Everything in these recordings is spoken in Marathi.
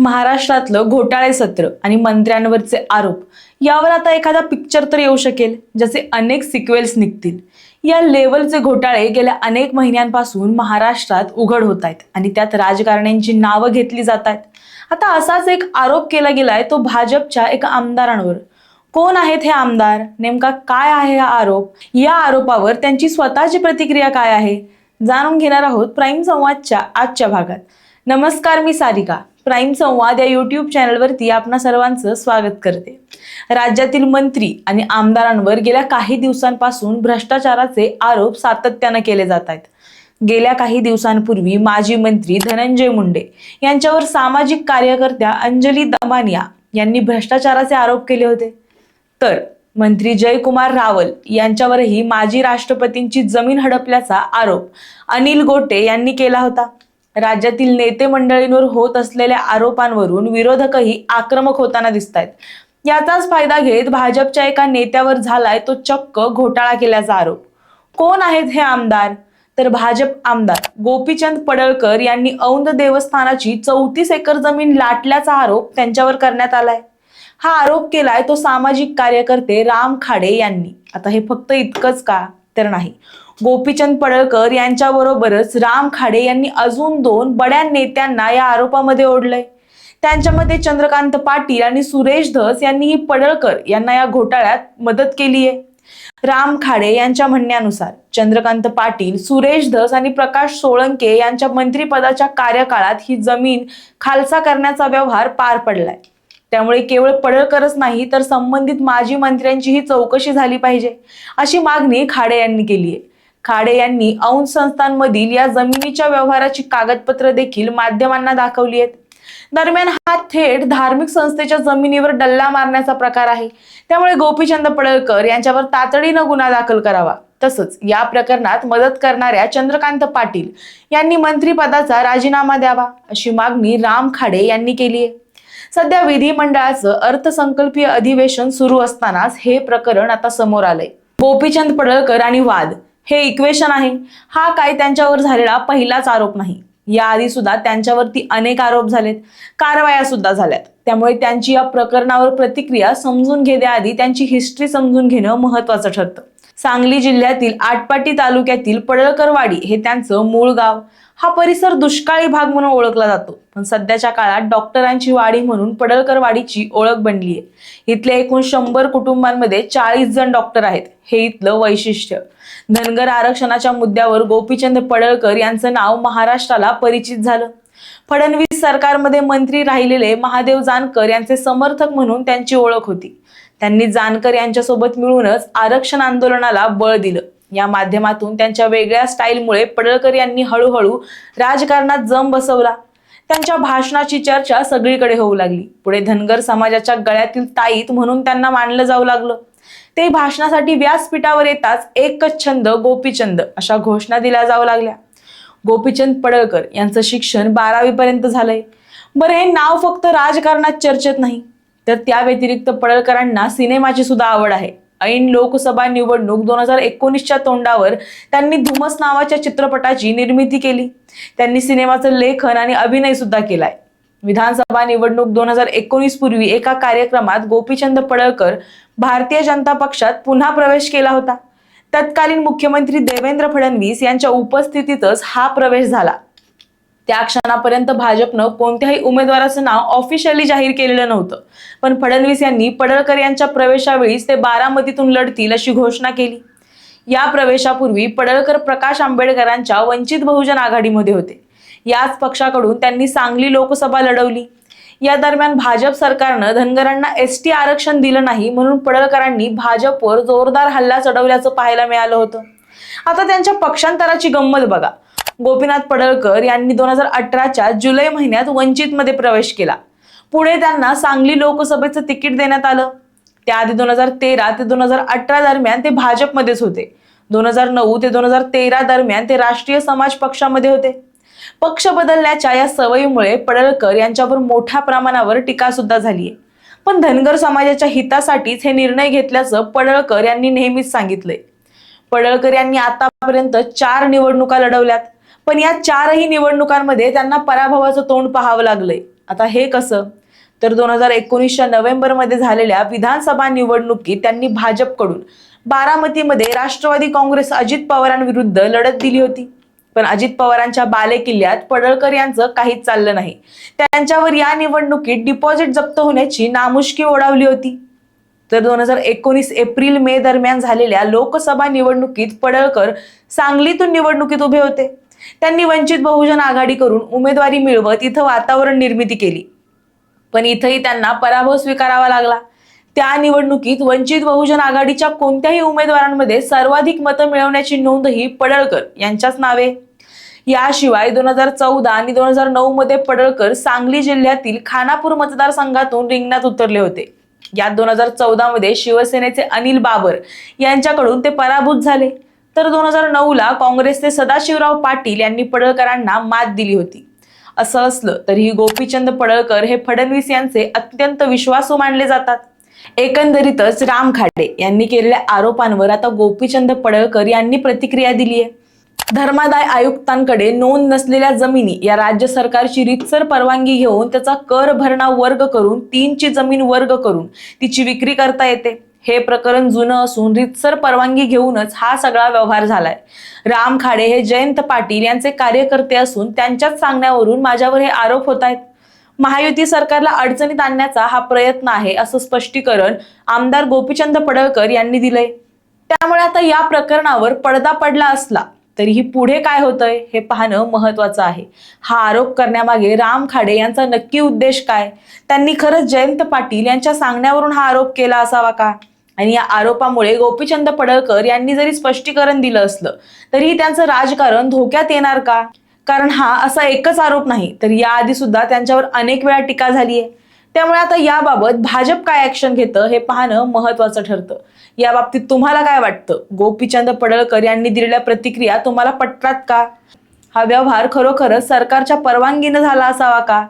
महाराष्ट्रातलं घोटाळे सत्र आणि मंत्र्यांवरचे आरोप. यावर आता एखादा पिक्चर तर येऊ शकेल ज्याचे अनेक सिक्वेल्स निघतील. या लेवलचे घोटाळे गेल्या अनेक महिन्यांपासून महाराष्ट्रात उघड होत आहेत आणि त्यात राजकारण्यांची नावं घेतली जात आहेत. आता असाच एक आरोप केला गेलाय तो भाजपच्या एका आमदारांवर. कोण आहेत हे आमदार? नेमका काय आहे हा आरोप? या आरोपावर त्यांची स्वतःची प्रतिक्रिया काय आहे? जाणून घेणार आहोत प्राईम संवादच्या आजच्या भागात. नमस्कार मी सारिका. प्राईम संवाद या युट्यूब चॅनलवरती आपणा सर्वांचं स्वागत करते. राज्यातील मंत्री आणि आमदारांवर गेल्या काही दिवसांपासून भ्रष्टाचाराचे आरोप सातत्यानं केले जात आहेत. गेल्या काही दिवसांपूर्वी माजी मंत्री धनंजय मुंडे यांच्यावर सामाजिक कार्यकर्त्या अंजली दमानिया यांनी भ्रष्टाचाराचे आरोप केले होते. तर मंत्री जयकुमार रावल यांच्यावरही माजी राष्ट्रपतींची जमीन हडपल्याचा आरोप अनिल गोटे यांनी केला होता. राज्यातील नेते मंडळींवर होत असलेल्या आरोपांवरून विरोधकही आक्रमक होताना दिसत आहेत याचाच फायदा घेत भाजपच्या एका नेत्यावर झालाय तो चक्क घोटाळा केल्याचा आरोप. कोण आहेत हे आमदार? तर भाजप आमदार गोपीचंद पडळकर यांनी औंध देवस्थानाची चौतीस एकर जमीन लाटल्याचा आरोप त्यांच्यावर करण्यात आलाय. हा आरोप केलाय तो सामाजिक कार्यकर्ते राम खाडे यांनी. आता हे फक्त इतकंच का? तर नाही. गोपीचंद पडळकर यांच्याबरोबरच राम खाडे यांनी अजून दोन बड्या नेत्यांना या आरोपामध्ये ओढलंय. त्यांच्यामध्ये चंद्रकांत पाटील आणि सुरेश धस यांनीही पडळकर यांना या घोटाळ्यात मदत केली आहे राम खाडे यांच्या म्हणण्यानुसार चंद्रकांत पाटील सुरेश धस आणि प्रकाश सोळंके यांच्या मंत्रिपदाच्या कार्यकाळात ही जमीन खालसा करण्याचा व्यवहार पार पडलाय. त्यामुळे केवळ पडळकरच नाही तर संबंधित माजी मंत्र्यांचीही चौकशी झाली पाहिजे अशी मागणी खाडे यांनी केली आहे खाडे यांनी औंध संस्थांमधील या जमिनीच्या व्यवहाराची कागदपत्र देखील माध्यमांना दाखवली आहेत. दरम्यान हा थेट धार्मिक संस्थेच्या जमिनीवर डल्ला मारण्याचा प्रकार आहे. त्यामुळे गोपीचंद पडळकर यांच्यावर तातडीनं गुन्हा दाखल करावा. तसंच या प्रकरणात मदत करणाऱ्या चंद्रकांत पाटील यांनी मंत्रिपदाचा राजीनामा द्यावा अशी मागणी राम खाडे यांनी केली आहे सध्या विधिमंडळाचं अर्थसंकल्पीय अधिवेशन सुरू असतानाच हे प्रकरण आता समोर आलंय. गोपीचंद पडळकर आणि वाद हे इक्वेशन आहे. हा काय त्यांच्यावर झालेला पहिलाच आरोप नाही. याआधी सुद्धा त्यांच्यावरती अनेक आरोप झालेत. कारवाया सुद्धा झाल्यात. त्यामुळे त्यांची या प्रकरणावर प्रतिक्रिया समजून घेण्याआधी त्यांची हिस्ट्री समजून घेणं महत्वाचं ठरतं. सांगली जिल्ह्यातील आटपाटी तालुक्यातील पडळकरवाडी हे त्यांचं मूळ गाव. हा परिसर दुष्काळी भाग म्हणून ओळखला जातो. पण सध्याच्या काळात डॉक्टरांची वाडी म्हणून पडळकरवाडीची ओळख बनली आहे इथल्या एकूण शंभर कुटुंबांमध्ये चाळीस जण डॉक्टर आहेत. हे इथलं वैशिष्ट्य. धनगर आरक्षणाच्या मुद्द्यावर गोपीचंद पडळकर यांचं नाव महाराष्ट्राला परिचित झालं. फडणवीस सरकारमध्ये मंत्री राहिलेले महादेव जानकर यांचे समर्थक म्हणून त्यांची ओळख होती. त्यांनी जानकर यांच्यासोबत मिळूनच आरक्षण आंदोलनाला बळ दिलं. या माध्यमातून त्यांच्या वेगळ्या स्टाईलमुळे पडळकर यांनी हळूहळू राजकारणात जम बसवला. त्यांच्या भाषणाची चर्चा सगळीकडे होऊ लागली. पुढे धनगर समाजाच्या गळ्यातील ताईत म्हणून त्यांना मानलं जाऊ लागलं. ते भाषणासाठी व्यासपीठावर येताच एकच छंद गोपीचंद अशा घोषणा दिल्या जाऊ लागल्या. गोपीचंद पडळकर यांचं शिक्षण बारावी पर्यंत झालंय. बरं हे नाव फक्त राजकारणात चर्चेत नाही तर त्या व्यतिरिक्त पडळकरांना सिनेमाची सुद्धा आवड आहे. ऐन लोकसभा निवडणूक दोन हजार एकोणीसच्या तोंडावर त्यांनी धुमस नावाच्या चित्रपटाची निर्मिती केली. त्यांनी सिनेमाचं लेखन आणि अभिनय सुद्धा केलाय. विधानसभा निवडणूक दोन हजार एकोणीस पूर्वी एका कार्यक्रमात गोपीचंद पडळकर भारतीय जनता पक्षात पुन्हा प्रवेश केला होता. तत्कालीन मुख्यमंत्री देवेंद्र फडणवीस यांच्या उपस्थितीतच हा प्रवेश झाला. त्या क्षणापर्यंत भाजपनं कोणत्याही उमेदवाराचं नाव ऑफिशियली जाहीर केलेलं नव्हतं. पण फडणवीस यांनी पडळकर यांच्या प्रवेशावेळीच ते बारामतीतून लढतील अशी घोषणा केली. या प्रवेशापूर्वी पडळकर प्रकाश आंबेडकरांच्या वंचित बहुजन आघाडीमध्ये होते. याच पक्षाकडून त्यांनी सांगली लोकसभा लढवली. या दरम्यान भाजप सरकारनं धनगरांना एस टी आरक्षण दिलं नाही म्हणून पडळकरांनी भाजपवर जोरदार हल्ला चढवल्याचं पाहायला मिळालं होतं. आता त्यांच्या पक्षांतराची गंमत बघा. गोपीनाथ पडळकर यांनी दोन हजार अठराच्या जुलै महिन्यात वंचितमध्ये प्रवेश केला. पुढे त्यांना सांगली लोकसभेचं तिकीट देण्यात आलं. त्याआधी दोन हजार तेरा ते दोन हजार अठरा दरम्यान ते भाजपमध्येच होते. दोन हजार नऊ ते दोन हजार तेरा दरम्यान ते राष्ट्रीय समाज पक्षामध्ये होते. पक्ष बदलण्याच्या या सवयीमुळे पडळकर यांच्यावर मोठ्या प्रमाणावर टीका सुद्धा झाली आहे. पण धनगर समाजाच्या हितासाठीच हे निर्णय घेतल्याचं पडळकर यांनी नेहमीच सांगितलंय. पडळकर यांनी आतापर्यंत चार निवडणुका लढवल्यात पण या चारही निवडणुकांमध्ये त्यांना पराभवाचं तोंड पाहावं लागलंय. आता हे कसं? तर दोन हजार एकोणीसच्या नोव्हेंबरमध्ये झालेल्या विधानसभा निवडणुकीत त्यांनी भाजपकडून बारामतीमध्ये राष्ट्रवादी काँग्रेस अजित पवारांविरुद्ध लढत दिली होती. पण अजित पवारांच्या बालेकिल्ल्यात पडळकर यांचं काहीच चाललं नाही. त्यांच्यावर या निवडणुकीत डिपॉझिट जप्त होण्याची नामुष्की ओढावली होती. तर दोन हजार एकोणीस एप्रिल मे दरम्यान झालेल्या लोकसभा निवडणुकीत पडळकर सांगलीतून निवडणुकीत उभे होते. त्यांनी वंचित बहुजन आघाडी करून उमेदवारी मिळवत इथं वातावरण निर्मिती केली. पण इथंही त्यांना पराभव स्वीकारावा लागला. त्या निवडणुकीत वंचित बहुजन आघाडीच्या कोणत्याही उमेदवारांमध्ये सर्वाधिक मतं मिळवण्याची नोंदही पडळकर यांच्याच नावे. याशिवाय दोन हजार चौदा आणि दोन हजार नऊ मध्ये पडळकर सांगली जिल्ह्यातील खानापूर मतदारसंघातून रिंगणात उतरले होते. यात दोन हजार चौदा मध्ये शिवसेनेचे अनिल बाबर यांच्याकडून ते पराभूत झाले. तर दोन हजार नऊ ला काँग्रेसचे सदाशिवराव पाटील यांनी पडळकरांना मात दिली होती. असं असलं तरीही गोपीचंद पडळकर हे फडणवीस यांचे अत्यंत विश्वासू मानले जातात. एकंदरीतच राम खाडे यांनी केलेल्या आरोपांवर आता गोपीचंद पडळकर यांनी प्रतिक्रिया दिली आहे. धर्मादाय आयुक्तांकडे नोंद नसलेल्या जमिनी या राज्य सरकारची रितसर परवानगी घेऊन त्याचा कर भरणा वर्ग करून तीनची जमीन वर्ग करून तिची विक्री करता येते. हे प्रकरण जुनं असून रितसर परवानगी घेऊनच हा सगळा व्यवहार झालाय. राम खाडे हे जयंत पाटील यांचे कार्यकर्ते असून त्यांच्याच सांगण्यावरून माझ्यावर हे आरोप होत आहेत. महायुती सरकारला अडचणीत आणण्याचा हा प्रयत्न आहे असं स्पष्टीकरण आमदार गोपीचंद पडळकर यांनी दिलंय. त्यामुळे आता या प्रकरणावर पडदा पडला असला तरीही पुढे काय होतंय हे पाहणं महत्वाचं आहे. हा आरोप करण्यामागे राम खाडे यांचा नक्की उद्देश काय? त्यांनी खरंच जयंत पाटील यांच्या सांगण्यावरून हा आरोप केला असावा का? आणि या आरोपामुळे गोपीचंद पडळकर यांनी जरी स्पष्टीकरण दिलं असलं तरीही त्यांचं राजकारण धोक्यात येणार का? कारण हा असा एकच आरोप नाही. तर याआधी सुद्धा त्यांच्यावर अनेक वेळा टीका झाली आहे त्यामुळे आता याबाबत भाजप काय ऍक्शन घेतं हे पाहणं महत्वाचं ठरतं. या बाबतीत तुम्हाला काय वाटतं? गोपीचंद पडळकर यांनी दिलेल्या प्रतिक्रिया तुम्हाला पटतात का? हा व्यवहार खरोखरच सरकारच्या परवानगीनं झाला असावा का?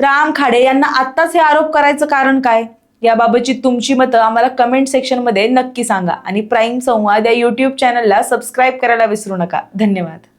राम खाडे यांना आत्ताच हे आरोप करायचं कारण काय? याबाबतची तुमची मतं आम्हाला कमेंट सेक्शनमध्ये नक्की सांगा. आणि प्राईम संवाद या युट्यूब चॅनलला सबस्क्राईब करायला विसरू नका. धन्यवाद.